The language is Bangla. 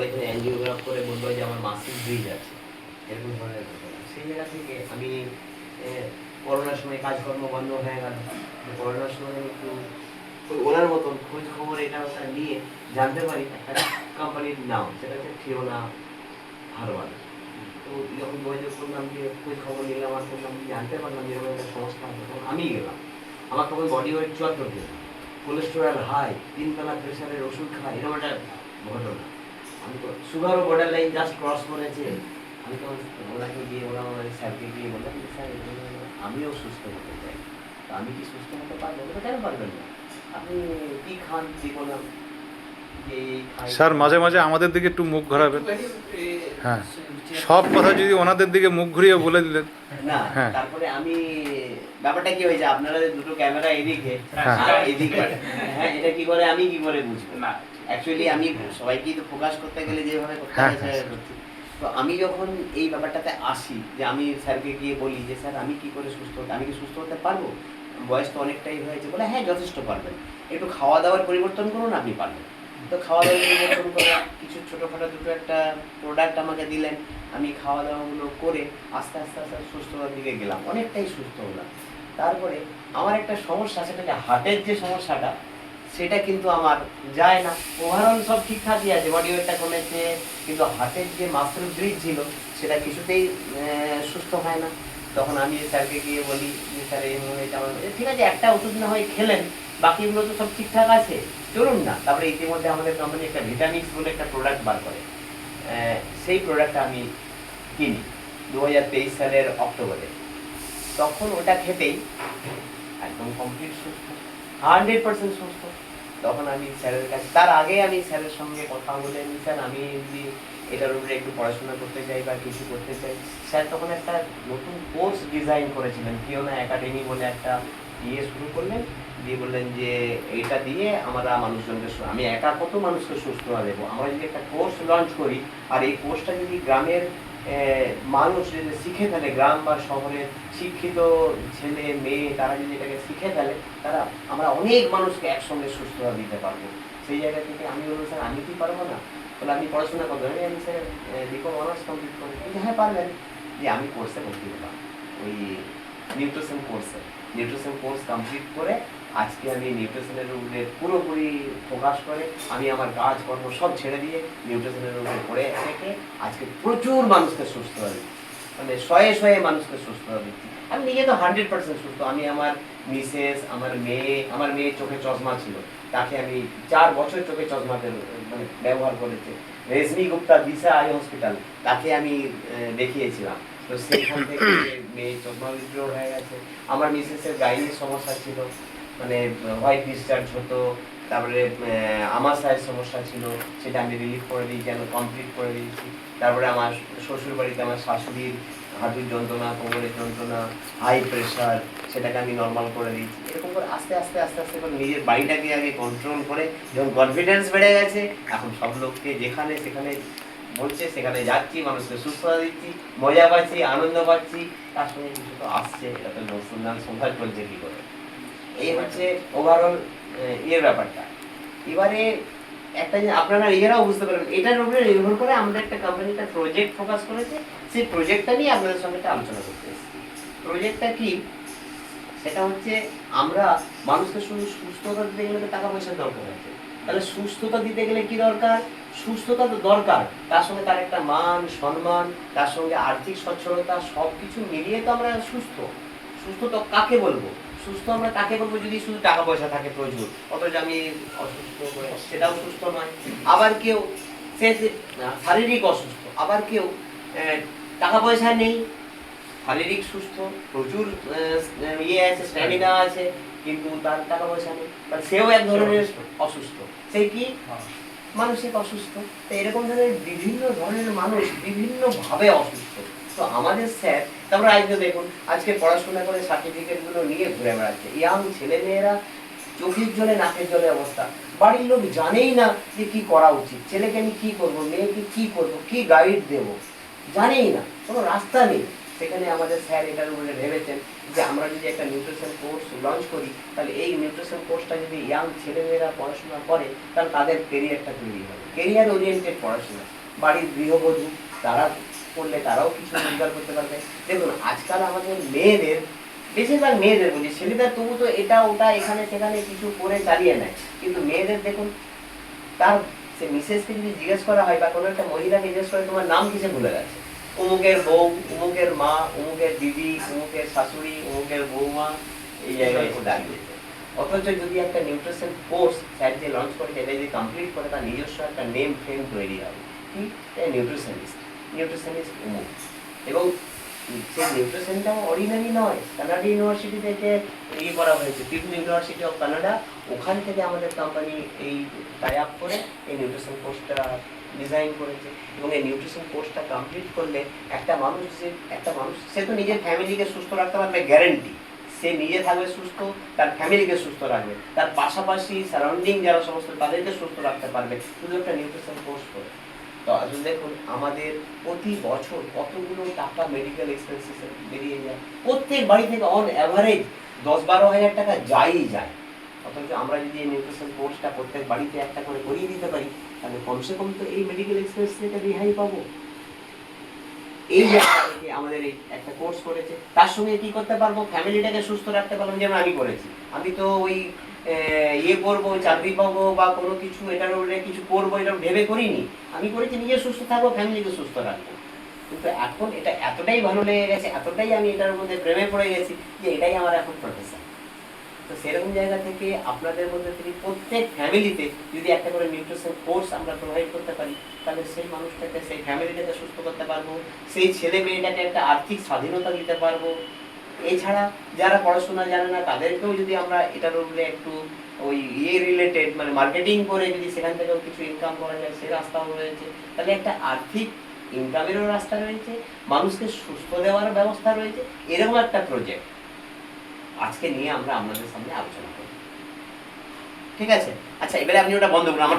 হয়তো অ্যাঞ্জিওগ্রাফ করে বলল যে আমার মাসিক ব্রিজ আছে এরকম ধরনের সেই জায়গা থেকে আমি করোনার সময় কাজকর্ম বন্ধ হয়ে গেল। করোনার সময় একটু ওনার মতন খোঁজ খবর এটা ওটা নিয়ে জানতে পারি একটা কোম্পানির নাম। সেটা হচ্ছে ফিওনা হারবাল তো যখন যোগাযোগ করলাম যে খোঁজ খবর নিলাম আর করলাম জানতে পারলাম যে একটা আছে। তখন আমি গেলাম। আমার তখন বডি ওয়েট চুয়াত্তর কেজি কোলেস্টেরল হাই তিনতলা প্রেশারের ওষুধ খাই এরকম একটা ঘটনা। আমি তো সুগারও বর্ডার লাইন জাস্ট ক্রস করেছে। আমি তো ওনাকে গিয়ে ওরা আমার স্যারকে গিয়ে বললাম যে স্যার আমিও সুস্থ হতে চাই। তো আমি কি সুস্থ হতে পারব? বলে, কেন পারবেন না? আপনি কি খান যে এই খাই? স্যার মাঝে মাঝে আমাদের দিকে একটু মুখ ঘোরাবেন। হ্যাঁ। সব কথা যদি ওনাদের দিকে মুখ ঘুরিয়ে বলে দিলেন। না হ্যাঁ। তারপরে আমি ব্যাপারটা কি হয়েছে? আপনারা দুটো ক্যামেরা এদিকে হ্যাঁ। এদিকে হ্যাঁ এটা কি করে? আমি কি করে বুঝব? না অ্যাকচুয়ালি আমি সবাইকেই তো ফোকাস করতে গেলে যেভাবে করতে হ্যাঁ, হয়। তো আমি যখন এই ব্যাপারটাতে আসি যে আমি স্যারকে গিয়ে বলি যে স্যার আমি কি করে সুস্থ হতে আমি কি সুস্থ হতে পারব? বয়স তো অনেকটাই হয়েছে বলে হ্যাঁ যথেষ্ট পারবেন। একটু খাওয়া দাওয়ার পরিবর্তন করুন আপনি পারবেন। তো খাওয়া দাওয়ার পরিবর্তন করে কিছু ছোটোখাটো দুটো একটা প্রোডাক্ট আমাকে দিলেন। আমি খাওয়া দাওয়াগুলো করে আস্তে আস্তে আস্তে সুস্থতার দিকে গেলাম অনেকটাই সুস্থ হলাম। তারপরে আমার একটা সমস্যা সেটা হার্টের যে সমস্যাটা সেটা কিন্তু আমার যায় না। ওভারঅল সব ঠিকঠাকই আছে বডি ওয়েটটা কমেছে, কিন্তু হার্টের যে মাসেল ব্রিজ ছিল, সেটা কিছুতেই সুস্থ হয় না। তখন আমি স্যারকে গিয়ে বলি, যে স্যার, এই হয়েছে আমার ঠিক আছে, একটা ওষুধ না হয় খেলেন, বাকিগুলো তো সব ঠিকঠাক আছে। চলুন না, তারপরে ইতিমধ্যে আমাদের কোম্পানি একটা ভিটামিক্স বলে একটা প্রোডাক্ট বার করে। সেই প্রোডাক্টটা আমি কিনি দু হাজার তেইশ সালের অক্টোবরে। তখন ওটা খেতেই একদম কমপ্লিট সুস্থ। হান্ড্রেড পার্সেন্ট সুস্থ। তখন আমি স্যারের কাছে, তার আগে আমি স্যারের সঙ্গে কথা বলে নি স্যার, আমি যদি এটার উপরে একটু পড়াশোনা করতে চাই বা কিছু করতে চাই, স্যার তখন একটা নতুন কোর্স ডিজাইন করেছিলেন, ফিওনা একাডেমি বলে একটা ইয়ে শুরু করলেন, দিয়ে বললেন যে এটা দিয়ে আমরা মানুষজনকে আমি একা কত মানুষকে সুস্থ দেবো? আমরা যদি একটা কোর্স লঞ্চ করি, আর এই কোর্সটা যদি গ্রামের মানুষ যদি শিখে ফেলে, গ্রাম বা শহরের শিক্ষিত ছেলে, মেয়ে, তারা যদি এটাকে শিখে ফেলে, তারা, আমরা অনেক মানুষকে একসঙ্গে সুস্থতা দিতে পারব। সেই জায়গা থেকে আমি বলব, স্যার, আমি কি পারব না? বলে আমি পড়াশোনা করব। আমি স্যার বিকম অনার্স কমপ্লিট করি। কিন্তু হ্যাঁ পারবেন। যে আমি কোর্সে ভর্তি হলাম ওই নিউট্রিশন কোর্সে নিউট্রিশন কোর্স কমপ্লিট করে আজকে আমি নিউট্রিশনের উপরে পুরোপুরি ফোকাস করে আমি আমার কাজকর্ম সব ছেড়ে দিয়ে নিউট্রিশনের উপরে পড়ে থেকে আজকে প্রচুর মানুষকে সুস্থ হবে মানে শয়ে শয়ে মানুষকে সুস্থ হবে আমি নিজে তো হান্ড্রেড পার্সেন্ট সুস্থ। আমি আমার মিসেস, আমার মেয়ে আমার মেয়ে চোখে চশমা ছিল। তাকে আমি চার বছর চোখে চশমাতে মানে ব্যবহার করেছে। রেশমি গুপ্তা দিশা আই হসপিটাল, তাকে আমি দেখিয়েছিলাম। তো সেইখান থেকে মেয়ে চশমা বিদ্রোহ হয়ে গেছে। আমার মিসেসের গাইনির সমস্যা ছিল। মানে হোয়াইট ডিসচার্জ হতো, তারপরে আমাশায়ের সমস্যা ছিল, সেটা আমি রিলিফ করে দিয়েছি, আমি কমপ্লিট করে দিয়েছি। তারপরে আমার শ্বশুর বাড়িতে আমার শাশুড়ির হাঁটুর যন্ত্রণা, কোমরের যন্ত্রণা হাই প্রেশার সেটাকে আমি নর্মাল করে দিয়েছি। এরকম করে আস্তে আস্তে আস্তে আস্তে করে নিজের বাড়িটাকে আগে কন্ট্রোল করে, যখন কনফিডেন্স বেড়ে গেছে, এখন সব লোককে যেখানে, সেখানে বলছে, সেখানে যাচ্ছি, মানুষকে সুস্থতা দিচ্ছি, মজা পাচ্ছি, আনন্দ পাচ্ছি। তার সঙ্গে কিছু তো আসছে, এটা তো নতুন সংসার চলছে কি করে। এই হচ্ছে ওভারঅল ইয়ের ব্যাপারটা। এবারে একটা জিনিস আপনারা নিজেরাও বুঝতে পারবেন, এটার উপরে নির্ভর করে আমাদের একটা কোম্পানি একটা প্রজেক্ট ফোকাস করেছে, সেই প্রজেক্টটা নিয়ে আপনাদের সঙ্গে একটা আলোচনা করতে এসেছি। প্রজেক্টটা কি? সেটা হচ্ছে আমরা মানুষকে শুধু সুস্থতা দিতে গেলে টাকা পয়সার দরকার আছে। তাহলে সুস্থতা দিতে গেলে কি দরকার? সুস্থতা তো দরকার। তার সঙ্গে তার একটা মান, সম্মান, তার সঙ্গে আর্থিক সচ্ছলতা সব কিছু মিলিয়ে তো আমরা সুস্থ। সুস্থ তো কাকে বলব? সুস্থ আমরা কাকে বলব যদি শুধু টাকা পয়সা থাকে প্রচুর? অথচ আমি অসুস্থ হয়ে সেটাও সুস্থ নয়। আবার কেউ সে সে- শারীরিক অসুস্থ আবার কেউ টাকা পয়সা নেই। শারীরিক সুস্থ প্রচুর ইয়ে আছে স্ট্যামিনা আছে কিন্তু তার টাকা পয়সা নেই। সেও এক ধরনের অসুস্থ। সেই কি? মানসিক অসুস্থ। তো এরকম ধরনের বিভিন্ন ধরনের মানুষ বিভিন্ন ভাবে অসুস্থ। তো আমাদের স্যার, তারপরে আজকে দেখুন, আজকে পড়াশোনা করে সার্টিফিকেটগুলো নিয়ে ঘুরে বেড়াচ্ছে। ইয়াং ছেলে মেয়েরা চোখের জলে, নাকের জলে অবস্থা। বাড়ির লোক জানেই না যে কি করা উচিত। ছেলেকে আমি কি করব, মেয়েকে কি করব, কি গাইড দেব? জানেই না, কোনো রাস্তা নেই। সেখানে আমাদের স্যার এটার উপরে ভেবেছেন যে আমরা যদি একটা নিউট্রিশন কোর্স লঞ্চ করি, তাহলে এই নিউট্রিশন কোর্সটা যদি ইয়াং ছেলেমেয়েরা পড়াশোনা করে, তাহলে তাদের কেরিয়ারটা তৈরি হবে। কেরিয়ার ওরিয়েন্টেড পড়াশোনা। বাড়ির গৃহবধূ, তারা করলে তারাও কিছু রোজগার করতে পারবে। দেখুন, আজকাল আমাদের মেয়েদের, বেশিরভাগ মেয়েদের বলছি ছেলেদের তবু তো এটা, ওটা, এখানে, সেখানে কিছু করে চালিয়ে নেয়। কিন্তু মেয়েদের দেখুন, তার, সে মিসেসকে যদি জিজ্ঞেস করা হয় বা কোনো একটা মহিলাকে জিজ্ঞেস করে, তোমার নাম কিসে ভুলে গেছে? অমুকের বউ, অমুকের মা, অমুকের দিদি, অমুকের শাশুড়ি, অমুকের বৌমা, এই জায়গায় এসে দাঁড়িয়েছে অথচ যদি একটা নিউট্রিশন কোর্স স্যার যে লঞ্চ করে এটা যদি কমপ্লিট করে, তার নিজস্ব একটা নেম ফ্রেম তৈরি হবে। কি? নিউট্রিশনিস্ট। নিউট্রিশনিস্ট এবং সেই নিউট্রিশনটাও অর্ডিনারি নয়। কানাডা ইউনিভার্সিটি থেকে ইয়ে করা হয়েছে। পিপল ইউনিভার্সিটি অফ কানাডা ওখান থেকে আমাদের কোম্পানি এই টাই আপ করে এই নিউট্রিশন কোর্সটা ডিজাইন করেছে। এবং এই নিউট্রিশন কোর্সটা কমপ্লিট করলে একটা মানুষ যে একটা মানুষ, সে তো নিজের ফ্যামিলিকে সুস্থ রাখতে পারবে গ্যারেন্টি সে নিজে থাকবে সুস্থ, তার ফ্যামিলিকে সুস্থ রাখবে। তার পাশাপাশি সারাউন্ডিং যারা সমস্ত, তাদেরকে সুস্থ রাখতে পারবে। শুধু একটা নিউট্রিশন কোর্স করে। তো আসলে দেখুন, আমাদের প্রতি বছর কতগুলো টাকা মেডিকেল এক্সপেন্সেস বেরিয়ে যায়। প্রত্যেক বাড়ি থেকে অন অ্যাভারেজ দশ বারো হাজার টাকা যায়ই যায়। অথচ আমরা যদি এই নিউট্রিশন কোর্সটা প্রত্যেক বাড়িতে একটা করে করিয়ে দিতে পারি, তাহলে কমসে কম তো এই মেডিকেল এক্সপেন্স থেকে রেহাই পাবো। এই জায়গা থেকে আমাদের এই একটা কোর্স করেছে, তার সঙ্গে কি করতে পারব? ফ্যামিলিটাকে সুস্থ রাখতে পারলাম যেমন আমি করেছি। আমি তো ওই ইয়ে করব, চাকরি পাবো বা কোনো কিছু, এটার উপরে কিছু করব এটা ভেবে করিনি। আমি করেছি, নিজে সুস্থ থাকব, ফ্যামিলিকে সুস্থ রাখব। কিন্তু এখন এটা এতটাই ভালো লেগে গেছে, এতটাই আমি এটার মধ্যে প্রেমে পড়ে গেছি যে এটাই আমার এখন প্রফেশন তো সেরকম জায়গা থেকে আপনাদের মধ্যে থেকে প্রত্যেক ফ্যামিলিতে যদি একটা করে নিউট্রিশন কোর্স আমরা প্রোভাইড করতে পারি, তাহলে সেই মানুষটাকে, সেই ফ্যামিলিটাকে সুস্থ করতে পারব, সেই ছেলে মেয়েটাকে একটা আর্থিক স্বাধীনতা দিতে পারব। এছাড়া যারা পড়াশোনা জানে না, তাদেরকেও যদি আমরা এটার উপরে একটু ওই ইয়ে রিলেটেড মানে মার্কেটিং করে যদি সেখান থেকেও কিছু ইনকাম করা যায়, সে রাস্তাও রয়েছে। তাহলে একটা আর্থিক ইনকামেরও রাস্তা রয়েছে, মানুষকে সুস্থ দেওয়ার ব্যবস্থা রয়েছে, এরকম একটা প্রজেক্ট আজকে নিয়ে আমরা আপনাদের সামনে আলোচনা করি ঠিক আছে? আচ্ছা এবারে আপনি ওটা বন্ধ করুন, আমার